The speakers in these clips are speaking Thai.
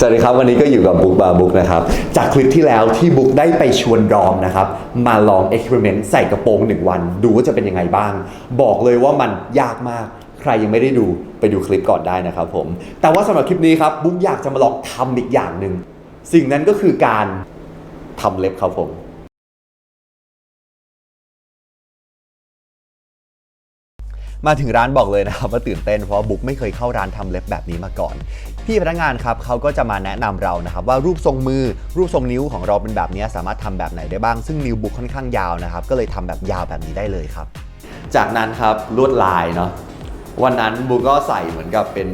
สวัสดีครับวันนี้ก็อยู่กับบุ๊กบาบุ๊กนะครับ จากคลิปที่แล้วที่บุ๊กได้ไปชวนดอมนะครับ มาลองเอ็กซ์เพร์เมนต์ใส่กระโปรงหนึ่งวัน ดูว่าจะเป็นยังไงบ้าง บอกเลยว่ามันยากมาก ใครยังไม่ได้ดูไปดูคลิปก่อนได้นะครับผม แต่ว่าสำหรับคลิปนี้ครับบุ๊กอยากจะมาลองทำอีกอย่างหนึ่งสิ่งนั้นก็คือการทำเล็บครับผม มาถึงร้านบอกเลยนะครับว่าตื่นเต้นเพราะว่าบุ๊กไม่เคยเข้าร้านทำเล็บแบบนี้มาก่อน พี่พนักงานครับเขาก็จะมาแนะนำเรานะครับว่ารูปทรงมือรูปทรงนิ้วของเราเป็นแบบนี้สามารถทำแบบไหนได้บ้างซึ่งนิ้วบุ๊กค่อนข้างยาวนะครับก็เลยทำแบบยาวแบบนี้ได้เลยครับ จากนั้นครับลวดลายเนาะวันนั้นบุ๊กก็ใส่เหมือนกับเป็น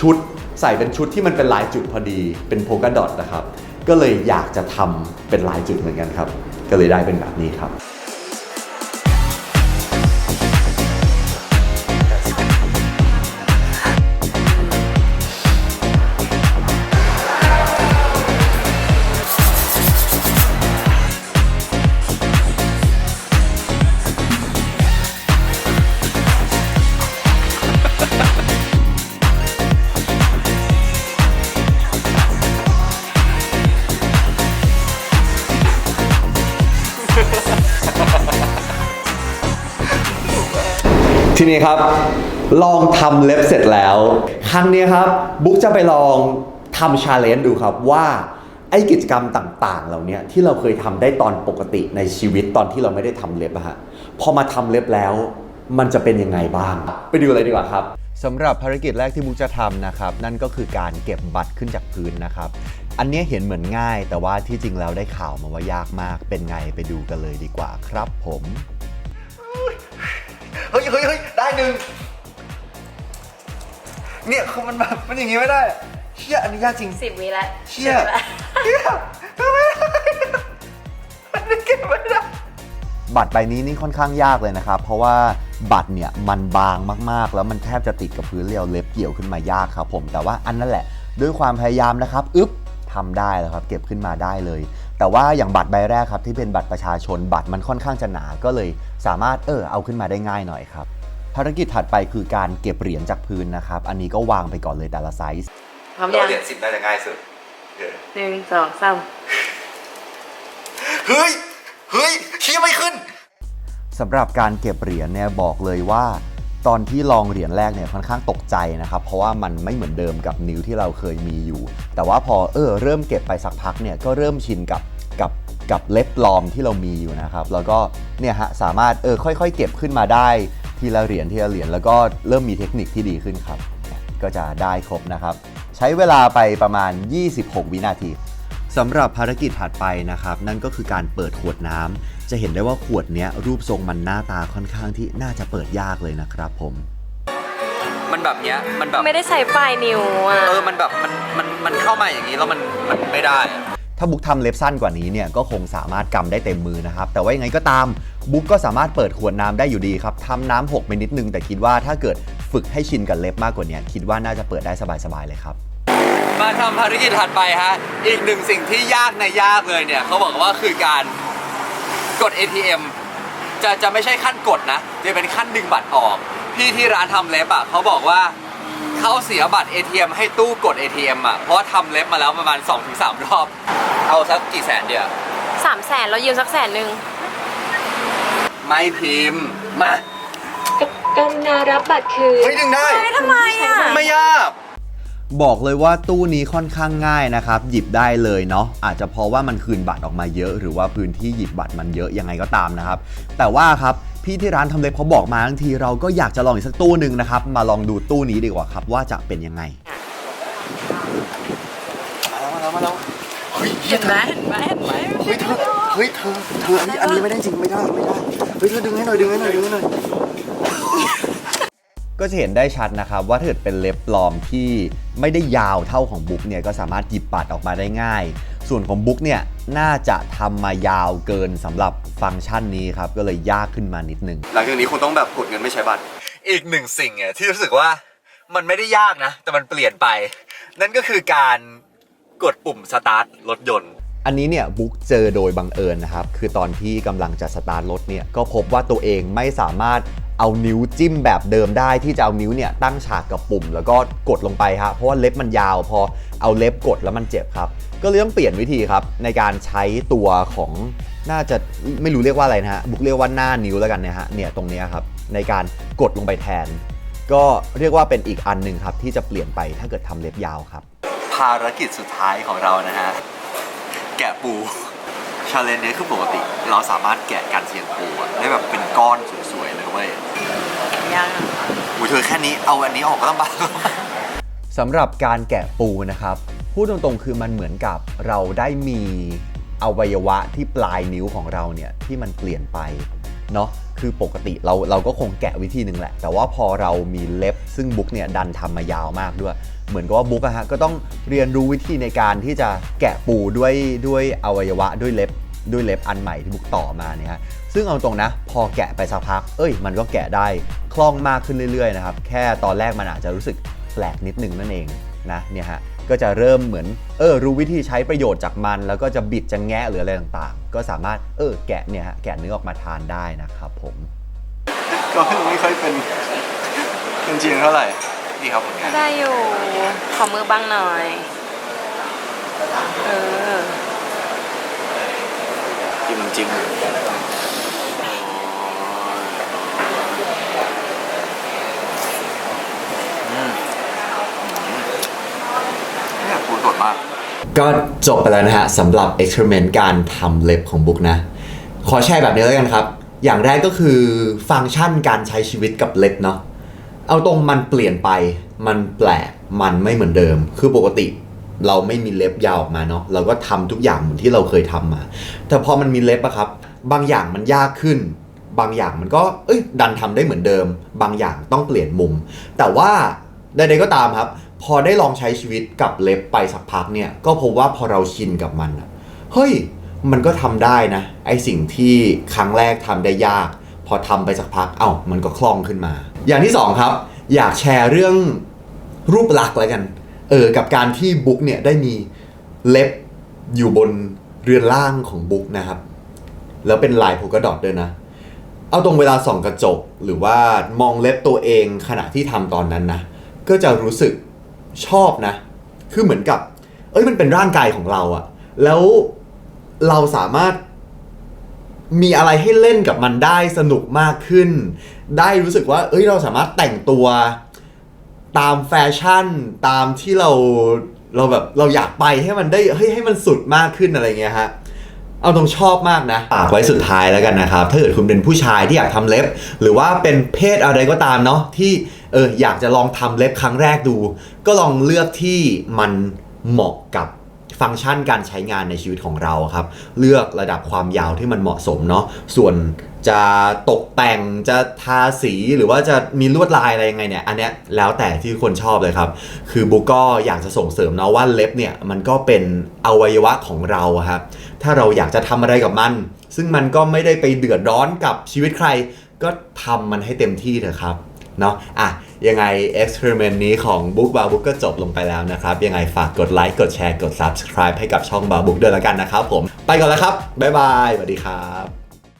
ชุดใส่เป็นชุดที่มันเป็นลายจุดพอดีเป็นโพกาดอทนะครับ ก็เลยอยากจะทำเป็นลายจุดเหมือนกันครับ ก็เลยได้เป็นแบบนี้ครับ ทีนี้ครับ ลองทำเล็บเสร็จแล้ว ครั้งนี้ครับ บุ๊กจะไปลองทำชาเลนจ์ดูครับว่าไอ้กิจกรรมต่าง ๆ เหล่านี้ที่เราเคยทำได้ตอนปกติในชีวิตตอนที่เราไม่ได้ทำเล็บอะฮะพอมาทำเล็บแล้ว มันจะเป็นยังไงบ้าง ไปดูเลยดีกว่าครับสำหรับภารกิจแรกที่บุ๊กจะทำนะครับ นั่นก็คือการเก็บบัตรขึ้นจากพื้นนะครับ อันนี้เห็นเหมือนง่าย แต่ว่าที่จริงแล้วได้ข่าวมาว่ายากมากเป็นไงไปดูกันเลยดีกว่าครับผม ฮ้ยเฮ้ยได้หนึ่งเนี่ยคือมันแบบมันอย่างงี้ไม่ได้เชี่ยอันนี้ยากจริงสิบวิแล้วเชี่ยสิบวิแล้วเชี่ยทำไมอันนี้เก็บไม่ได้บัตรใบนี้นี่ค่อนข้างยากเลยนะครับ เพราะว่าบัตรเนี่ยมันบางมากๆ แล้วมันแทบจะติดกับพื้นเรียวเล็บเกี่ยวขึ้นมายากครับผมแต่ว่าอันนั่นแหละ ด้วยความพยายามนะครับอึ๊บทำได้แล้วครับ เก็บขึ้นมาได้เลย แต่ว่าอย่างบัตรใบแรกครับที่เป็นบัตรประชาชนบัตรมันค่อนข้างจะหนาก็เลยสามารถเออเอาขึ้นมาได้ง่ายหน่อยครับ ภารกิจถัดไปคือการเก็บเหรียญจากพื้นนะครับ อันนี้ก็วางไปก่อนเลยแต่ละไซส์พร้อมเรายังเหรียญสิบน่าจะง่ายสุดเออหนึ่งสองสามเฮ้ย เฮ้ยเชี่ยไม่ขึ้น สำหรับการเก็บเหรียญเนี่ยบอกเลยว่า ตอนที่ลองเหรียญแรกเนี่ยค่อนข้างตกใจนะครับ เพราะว่ามันไม่เหมือนเดิมกับนิ้วที่เราเคยมีอยู่ แต่ว่าพอเออเริ่มเก็บไปสักพักเนี่ยก็เริ่มชินกับกับ กับเล็บปลอมที่เรามีอยู่นะครับ แล้วก็เนี่ยฮะสามารถเออค่อยๆ เก็บขึ้นมาได้ทีละเหรียญทีละเหรียญแล้วก็เริ่มมีเทคนิคที่ดีขึ้นครับเนี่ยก็จะได้ครบนะครับ ใช้เวลาไปประมาณ 26 วินาทีสำหรับภารกิจถัดไปนะครับ นั่นก็คือการเปิดขวดน้ำจะเห็นได้ว่าขวดเนี้ยรูปทรงมันหน้าตาค่อนข้างที่น่าจะเปิดยากเลยนะครับผม มันแบบเนี้ยมันแบบไม่ได้ใช้ปลายนิ้วอะเออมันแบบมันมันมันเข้ามาอย่างนี้แล้วมันมันไม่ได้อะ ถ้าบุ๊กทำเล็บสั้นกว่านี้เนี่ยก็คงสามารถกำได้เต็มมือนะครับ แต่ว่ายังไงก็ตามบุ๊กก็สามารถเปิดขวดน้ำได้อยู่ดีครับทำน้ำหกไปนิดนึง แต่คิดว่าถ้าเกิดฝึกให้ชินกับเล็บมากกว่านี้คิดว่าน่าจะเปิดได้สบายๆเลยครับมาทำภารกิจถัดไปฮะ อีกหนึ่งสิ่งที่ยากในยากเลยเนี่ยเขาบอกว่าคือการกด ATM จะจะไม่ใช่ขั้นกดนะ จะเป็นขั้นดึงบัตรออก พี่ที่ร้านทำเล็บอะเขาบอกว่า เขาเสียบัตร ATM ให้ตู้กด ATM อะ เพราะว่าทำเล็บมาแล้วประมาณ 2-3 รอบ เอาสักกี่แสนเดียวสามแสนเรายืมสักแสนหนึ่งไม่พิมพ์มากรุณารับบัตรคืนเฮ้ยดึงได้ ทำไมอะ ไม่ยาก บอกเลยว่าตู้นี้ค่อนข้างง่ายนะครับ หยิบได้เลยเนาะอาจจะเพราะว่ามันคืนบัตรออกมาเยอะ หรือว่าพื้นที่หยิบบัตรมันเยอะยังไงก็ตามนะครับ แต่ว่าครับ พี่ที่ร้านทำเล็บเขาบอกมาทั้งทีเราก็อยากจะลองอีกสักตู้หนึ่งนะครับ มาลองดูตู้นี้ดีกว่าครับ ว่าจะเป็นยังไง มาแล้วมาแล้วมาแล้วเฮ้ยเห็นไหมเห็นไหมเห็นไหมเฮ้ยเธอเฮ้ยเธอเธออันนี้อันนี้ไม่ได้จริงไม่ได้ไม่ได้เฮ้ยเธอดึงให้หน่อยดึงให้หน่อยดึงให้หน่อยก็จะเห็นได้ชัดนะครับว่าถ้าเกิดเป็นเล็บปลอมที่ไม่ได้ยาวเท่าของบุ๊กเนี่ยก็สามารถหยิบปัดออกมาได้ง่าย ส่วนของบุ๊กเนี่ยน่าจะทำมายาวเกินสำหรับฟังก์ชันนี้ครับ ก็เลยยากขึ้นมานิดนึง หลังจากนี้คุณต้องแบบกดเงินไม่ใช้บัตร อีกหนึ่งสิ่งอะที่รู้สึกว่ามันไม่ได้ยากนะ แต่มันเปลี่ยนไป นั่นก็คือการกดปุ่มสตาร์ทรถยนต์ อันนี้เนี่ยบุ๊กเจอโดยบังเอิญนะครับ คือตอนที่กำลังจะสตาร์ทรถเนี่ยก็พบว่าตัวเองไม่สามารถ เอานิ้วจิ้มแบบเดิมได้ที่จะเอานิ้วเนี่ยตั้งฉากกับปุ่ม แล้วก็กดลงไปฮะเพราะว่าเล็บมันยาวพอเอาเล็บกดแล้วมันเจ็บครับ ก็เลยต้องเปลี่ยนวิธีครับในการใช้ตัวของน่าจะไม่รู้เรียกว่าอะไรนะฮะบุ๊กเรียกว่าหน้านิ้วแล้วกันนี่ยฮะเนี่ยตรงนี้ครับในการกดลงไปแทน ก็เรียกว่าเป็นอีกอันหนึ่งครับที่จะเปลี่ยนไปถ้าเกิดทำเล็บยาวครับ ภารกิจสุดท้ายของเรานะฮะแกะปูชาเลนจ์นี้คือปกติ เราสามารถแกะการเชียงปูได้แบบเป็นก้อนสวยๆเลยเว้ย ยัง อุ้ยเธอแค่นี้เอาอันนี้ออกก็ต้องบ้าสำหรับการแกะปูนะครับ พูดตรงๆคือมันเหมือนกับเราได้มีอวัยวะที่ปลายนิ้วของเราเนี่ยที่มันเปลี่ยนไปเนาะคือปกติเราเราก็คงแกะวิธีหนึ่งแหละ แต่ว่าพอเรามีเล็บซึ่งบุ๊กเนี่ยดันทำมายาวมากด้วย เหมือนกับว่าบุ๊กอะฮะก็ต้องเรียนรู้วิธีในการที่จะแกะปูด้วยด้วยอวัยวะด้วยเล็บ ด้วยเล็บอันใหม่ที่บุ๊กต่อมาเนี่ยฮะซึ่งเอาตรงนะ พอแกะไปสักพัก เอ้ย มันก็แกะได้คล่องมากขึ้นเรื่อยๆนะครับ แค่ตอนแรกมันอาจจะรู้สึกแปลกนิดนึงนั่นเองนะเนี่ยฮะก็จะเริ่มเหมือนเออรู้วิธีใช้ประโยชน์จากมัน แล้วก็จะบิดจะแงะหรืออะไรต่างๆ ก็สามารถเออแกะเนี่ยฮะแกะเนื้อออกมาทานได้นะครับผม ก็ไม่ค่อยเป็นเป็นจริงเท่าไหร่นี่ครับผลงานได้อยู่ ขอมือบ้างหน่อย เออ จิ้มน้ำจิ้มอืมเนี่ยปูสดมากก็จบไปแล้วนะฮะสำหรับ experiment การทำเล็บของบุ๊กนะ ขอแชร์แบบนี้แล้วกันครับ อย่างแรกก็คือฟังก์ชันการใช้ชีวิตกับเล็บเนาะเอาตรงมันเปลี่ยนไป มันแปลก มันไม่เหมือนเดิม คือปกติ เราไม่มีเล็บยาวออกมาเนาะเราก็ทำทุกอย่างเหมือนที่เราเคยทำมา แต่พอมันมีเล็บอะครับ บางอย่างมันยากขึ้น บางอย่างมันก็เอ้ยดันทำได้เหมือนเดิม บางอย่างต้องเปลี่ยนมุม แต่ว่าใดๆก็ตามครับ พอได้ลองใช้ชีวิตกับเล็บไปสักพักเนี่ยก็พบว่าพอเราชินกับมันอะเฮ้ยมันก็ทำได้นะไอสิ่งที่ครั้งแรกทำได้ยาก พอทำไปสักพักเอ้ามันก็คล่องขึ้นมา อย่างที่สองครับอยากแชร์เรื่องรูปลักษณ์แล้วกัน เออกับการที่บุ๊กเนี่ยได้มีเล็บอยู่บนเรือนล่างของบุ๊กนะครับ แล้วเป็นลายโพกดอทด้วยนะ เอาตรงเวลาส่องกระจกหรือว่ามองเล็บตัวเองขณะที่ทำตอนนั้นนะ ก็จะรู้สึกชอบนะ คือเหมือนกับ เอ้ยมันเป็นร่างกายของเราอะแล้วเราสามารถมีอะไรให้เล่นกับมันได้สนุกมากขึ้น ได้รู้สึกว่า เอ้ยเราสามารถแต่งตัว ตามแฟชั่นตามที่เราเราแบบเราอยากไปให้มันได้เฮ้ยให้มันสุดมากขึ้นอะไรเงี้ยฮะเอาตรงชอบมากนะฝากไว้สุดท้ายแล้วกันนะครับ ถ้าเกิดคุณเป็นผู้ชายที่อยากทำเล็บ หรือว่าเป็นเพศอะไรก็ตามเนาะที่เอออยากจะลองทำเล็บครั้งแรกดู ก็ลองเลือกที่มันเหมาะกับ ฟังก์ชันการใช้งานในชีวิตของเราครับ เลือกระดับความยาวที่มันเหมาะสมเนาะส่วนจะตกแต่งจะทาสีหรือว่าจะมีลวดลายอะไรยังไงเนี่ยอันเนี้ยแล้วแต่ที่คนชอบเลยครับ คือบุกก็อยากจะส่งเสริมเนาะว่าเล็บเนี่ยมันก็เป็นอวัยวะของเราครับถ้าเราอยากจะทำอะไรกับมัน ซึ่งมันก็ไม่ได้ไปเดือดร้อนกับชีวิตใคร ก็ทำมันให้เต็มที่เถอะครับ เนาะอะยังไงเอ็กซ์เพร์เมนต์นี้ของบุ๊กบาบุ๊กก็จบลงไปแล้วนะครับ ยังไงฝากกดไลค์กดแชร์กด subscribe ให้กับช่องบาบุ๊กด้วยแล้วกันนะครับผม ไปก่อนแล้วครับ บ๊ายบายสวัสดีครับ